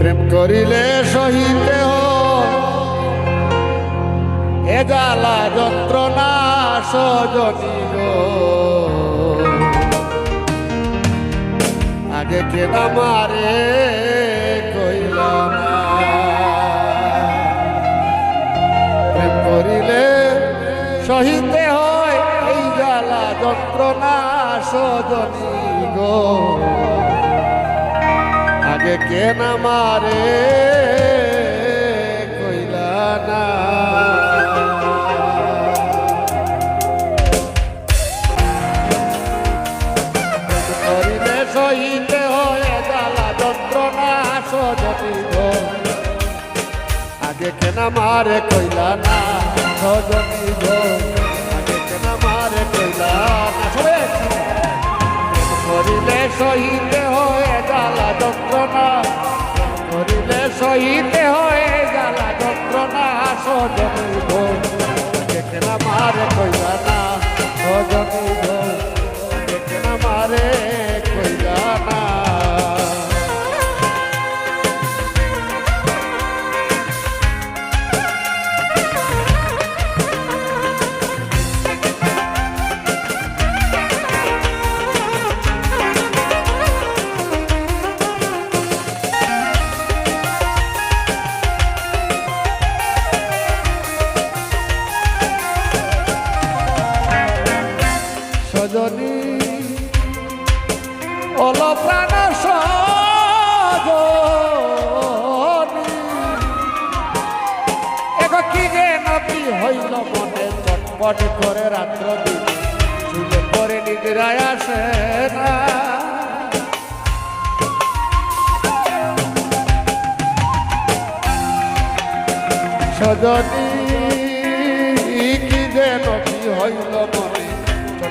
প্রেম করিলে সহিতে এ জ্বালা যন্ত্রণা সজনী আগে কেনা মারে কইলা না। প্রেম করিলে সহিতে হয় এই জ্বালা যন্ত্রণা সজনী গো আগে কেনা মারে? কইলা না। করিলে সহিতে হয়ে জ্বালা যন্ত্রণা সজনী আগে কেনা মারে, কইলা না সজনী আগে কেনা মারে, কইলা না। সবাই সহিতে হয়ে জ্বালা যন্ত্রণা। করিলে সহিতে হয়ে জ্বালা যন্ত্রণা সজনী গো আগে কেনা মারে কইলা না সজনী গো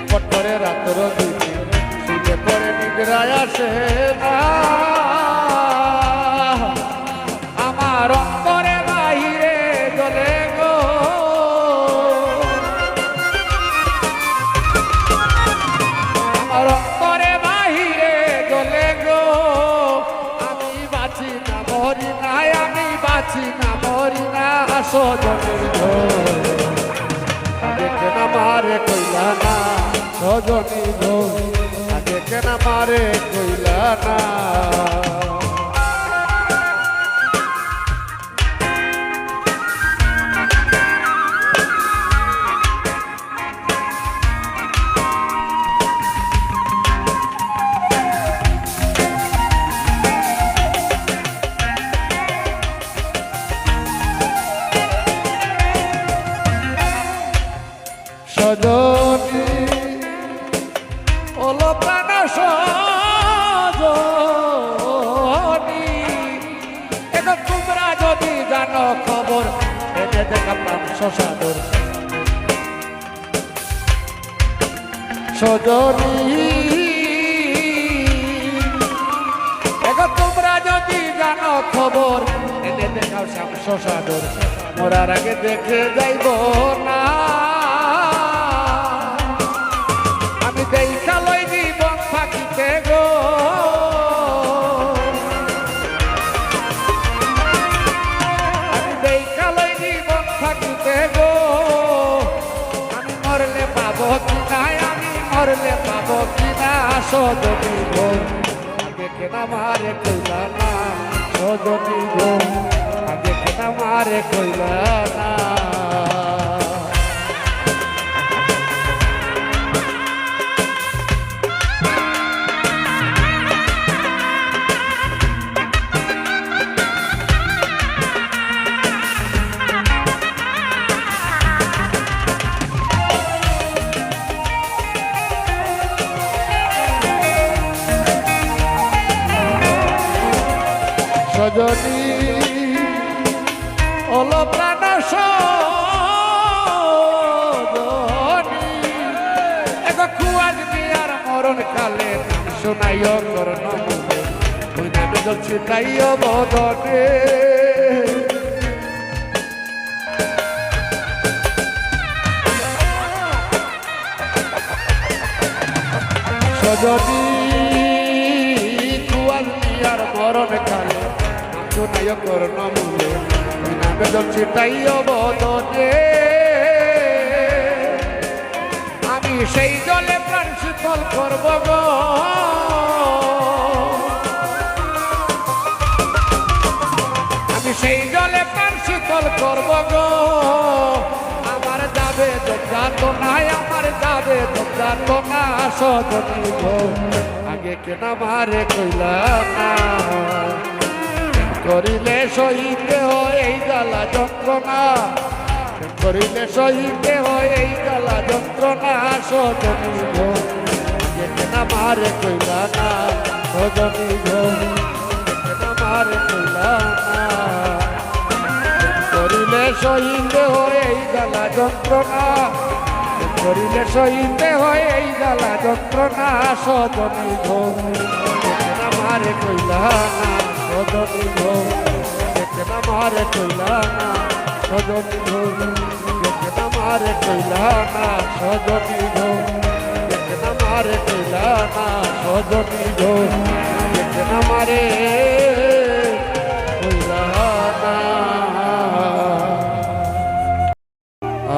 চটপট করে রাত্র শুয়ে পরে নিদ্রায় আসে না। সজনী গো আগে কেন মারে কইলা না? মরার আগে দেখে যাইব না। আমি দেখা লই জীবন থাকিতে গো। আমি দেখা লই জীবন থাকিতে গো। আমি মরলে পাবো কি নাই আমি মরলে পাবো কি না গো আগে কেনা মারে কইলা না, সজনী গো আগে কেনা মারে কইলা না। চলছে তাইও বদনে সজনী খুয়াজ বিয়ার মরণ কালে শুনাইও করণ মূলে ওই নামে জল ছিটাইও বদনে আমি সেই জলে প্রাণ শীতল করব গো। সেই জলে প্রাণ শীতল করব গো। আমার যাবে যাত নাই আমার যাবে যাত না সদনী গো। আগে কেনা মারে কইলা না। প্রেম করিলে সহিতে হয় এই জ্বালা যন্ত্রণা। করিলে সহিতে হয় এই জ্বালা যন্ত্রণা সদনী গো। কেনা মারে কইলা না সদনী গো। কেনা মারে কইলা সহিতে হয় এই জ্বালা যন্ত্রণা। করিলে সহিতে হয় এই জ্বালা যন্ত্রণা। সদনী ঘো দেখে না মারে কইলা না সদনী ঘো দেখে না মারে কইলা না সদনী ঘো দেখে না মারে কইলা না সদনী ঘো মারে কইলা না সদনী ঘো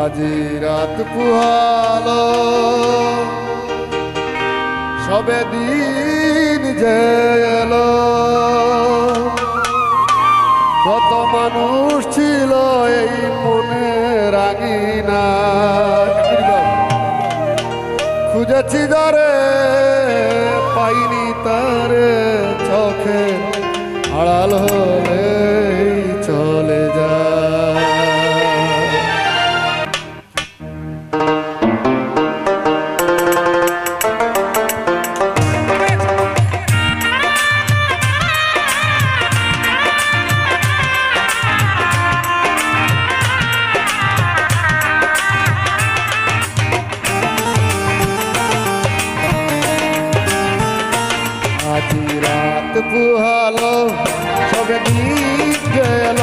আজি রাত পুহালো সবে দিন যে কত মানুষ ছিল এই মনে রাঙিনা খুঁজেছি যারে পাইনি তারে চোখে। আড়াল হলে পুহালো সবে গীত গেল।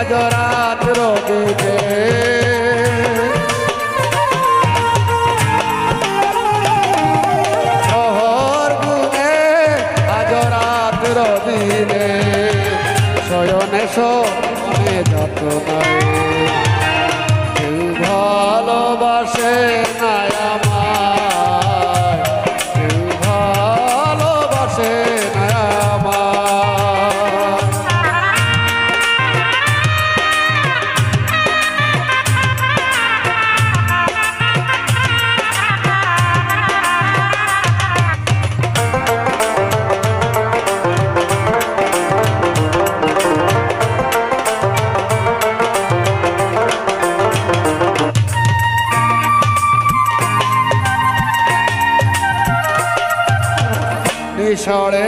আজ রাত রবিবে শহর গুনে আজ রাত রবিনে শয়নে শোনে যত নিশড়ে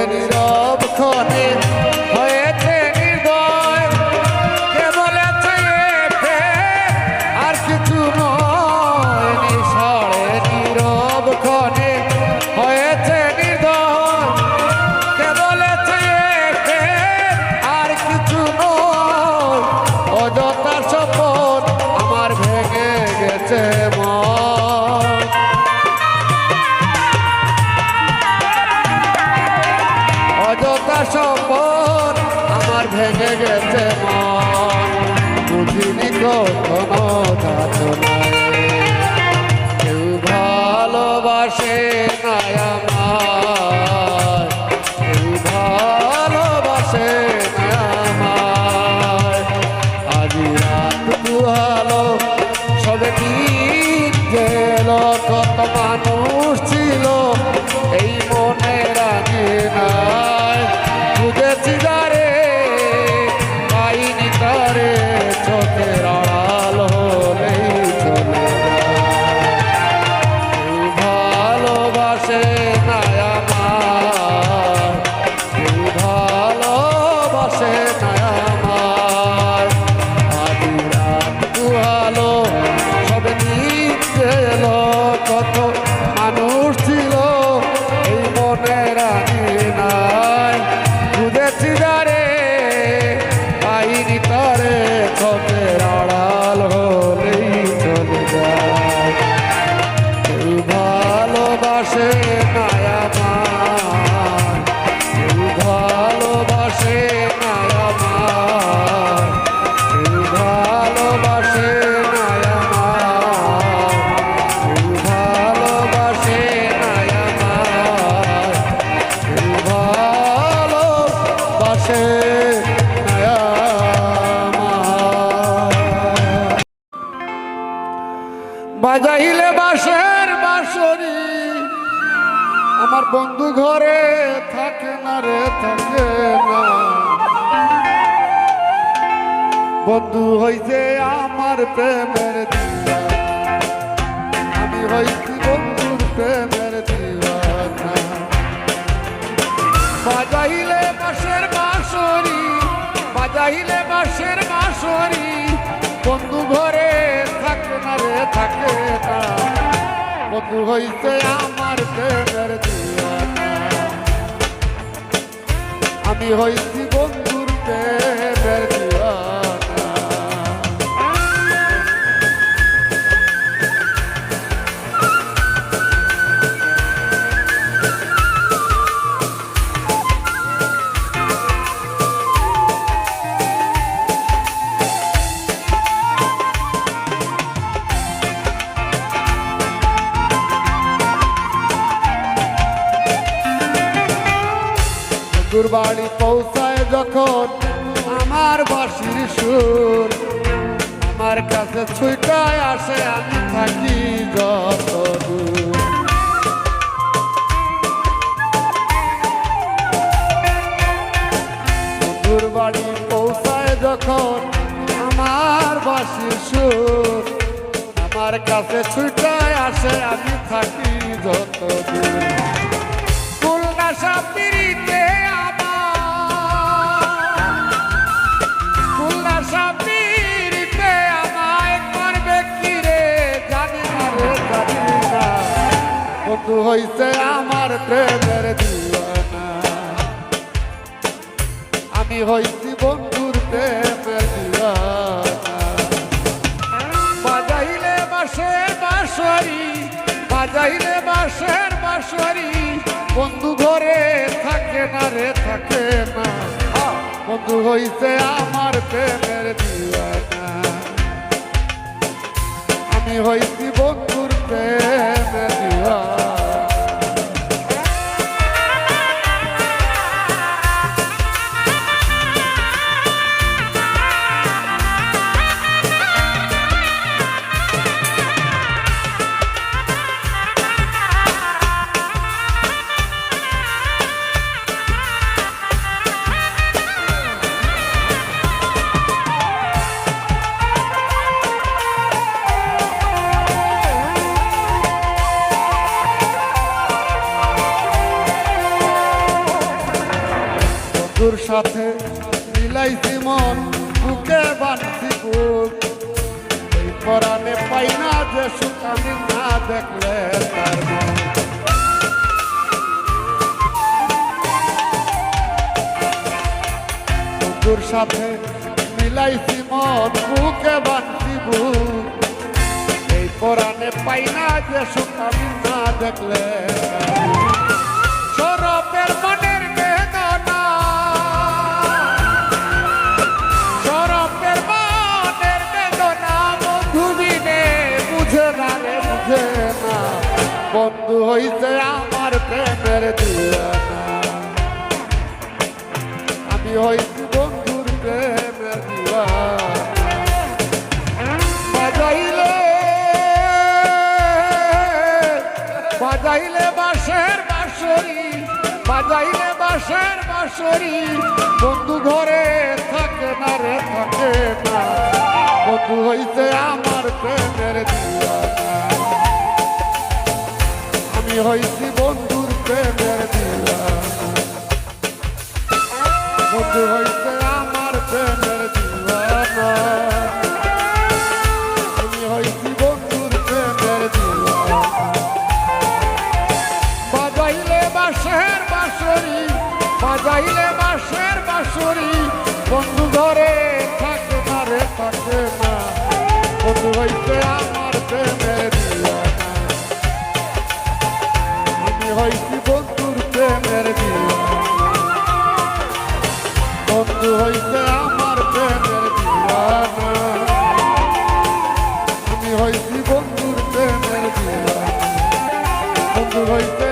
ব্যর্থতা সপন আমার ভেঙে গেছে মন। বুঝিনি কখনো কেউ ভালোবাসে আমার ভালোবাসে না। বাঁশের আমার বন্ধু ঘরে থাকে না রে, থাকে না। বন্ধু হইছে আমার প্রেমের দিওয়ানা। আমি হইছি বন্ধুর প্রেমের দিওয়ানা। বাজাইলে বাঁশের বাঁশরি, বাজাইলে বাঁশের বাঁশরি। বন্ধু ঘরে থাকে না রে, থাকে বন্ধু হইছে আমার দিওয়ানা আমি হইছি বন্ধুর প্রেমের বন্ধুর বাড়ি পৌঁছায় যখন আমার বাসির সুর। আমার কাছে ছুটায় আসে, আমি থাকি যত দূর বাড়ি পৌঁছায় যখন আমার বাসির সুর। আমার কাছে ছুটায় আসে, আমি থাকি যত দূর খুলনা সাপিরিতে বন্ধু হইছে আমার প্রেমের দিওয়ানা। আমি হইছি বন্ধুর প্রেমের দিওয়ানা। বাজাইলে বাঁশের বাঁশরি বাজাইলে বাঁশের বাঁশরি বন্ধু ঘরে থাকে না রে, থাকে না। বন্ধু হইছে আমার প্রেমের দিওয়ানা। আমি হইছি বন্ধুর প্রেমের দিওয়ানা। আমি না দেখলে তার মন। বন্ধুর সাথে মিলাইছি মন, বুকে বানছি বুক। এই পরাণে পাই না যে সুখ আমি না দেখলে বাজাইলে বাসের বাঁশরি, বন্ধু ঘরে থাকে না রে, থাকে না। বন্ধু হইতে আমার প্রেমের আমি হইছি বন্ধুর প্রেমের দিওয়ানা বন্ধু হইতে হইতে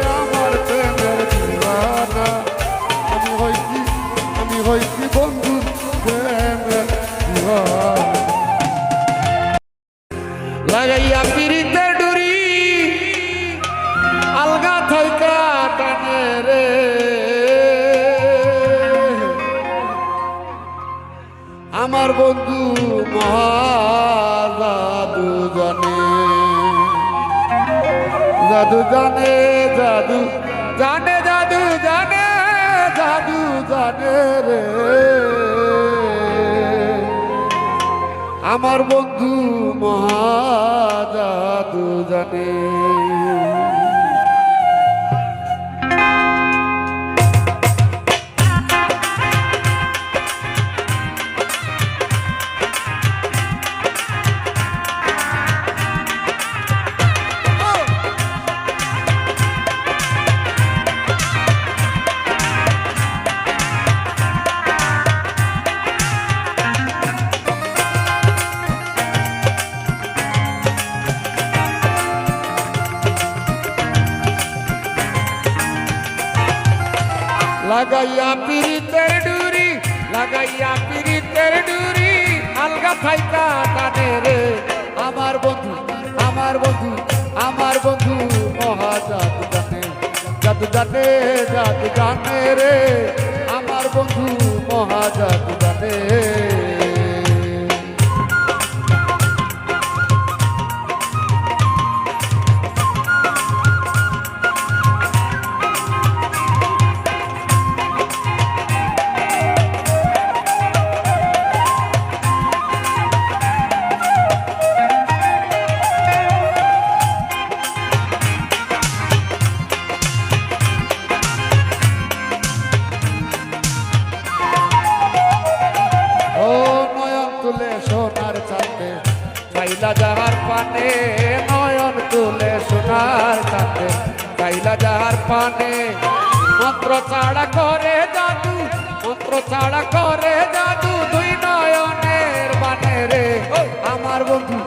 মহাজাদু টানে রে আমার বন্ধু আমার বন্ধু আমার বন্ধু মহা মহাজাদু জানে জাদু জানে জাদু জানে রে। আমার বন্ধু মহাজাদু জানে ও বাইলা যাহার পানে নয়ন তুলে সোনার কাছে কাইলা যাহার পানে। মন্ত্র ছাড়া করে জাদু মন্ত্র ছাড়া করে জাদু দুই নয়নের বানে রে। আমার বন্ধু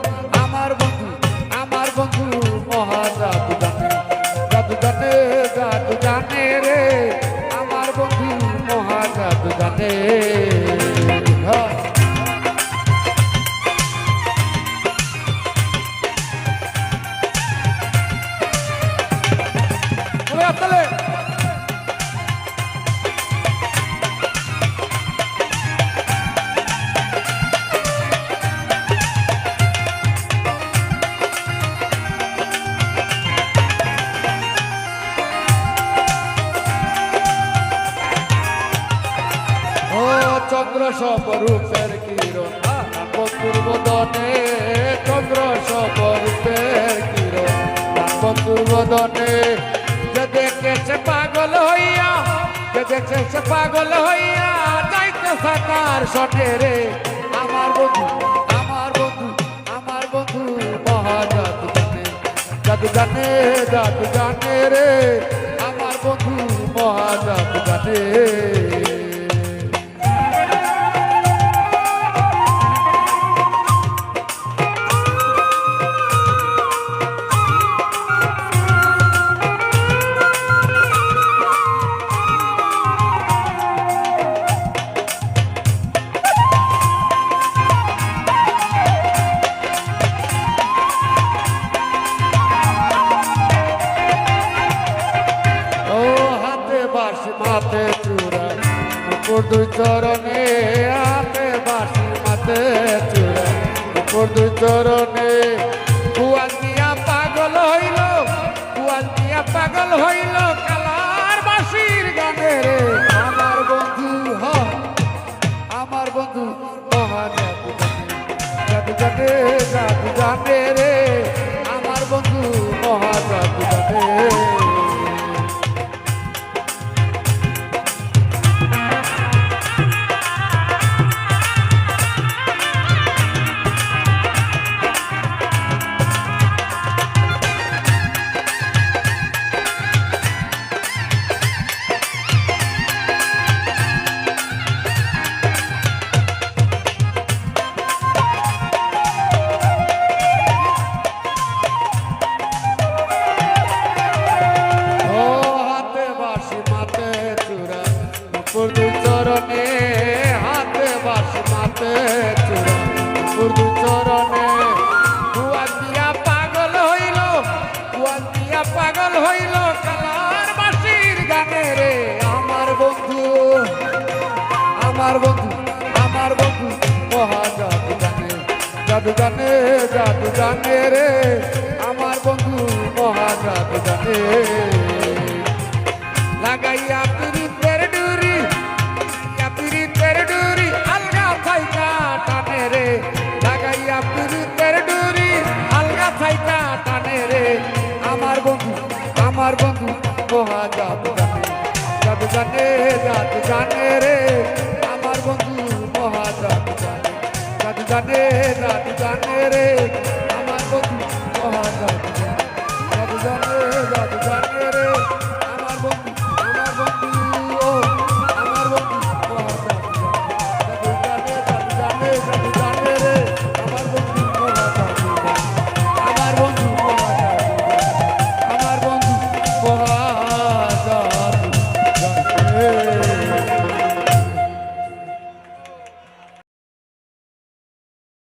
দেখেছে পাগল হইয়া যাইতে সাকার শটে রে। আমার বন্ধু আমার বন্ধু আমার বন্ধু, মহাজাদু জানে, জাদু জানে জাদু জানে রে। আমার বন্ধু, মহাজাদু জানে। রে আমার বন্ধু মহাজাত জানে।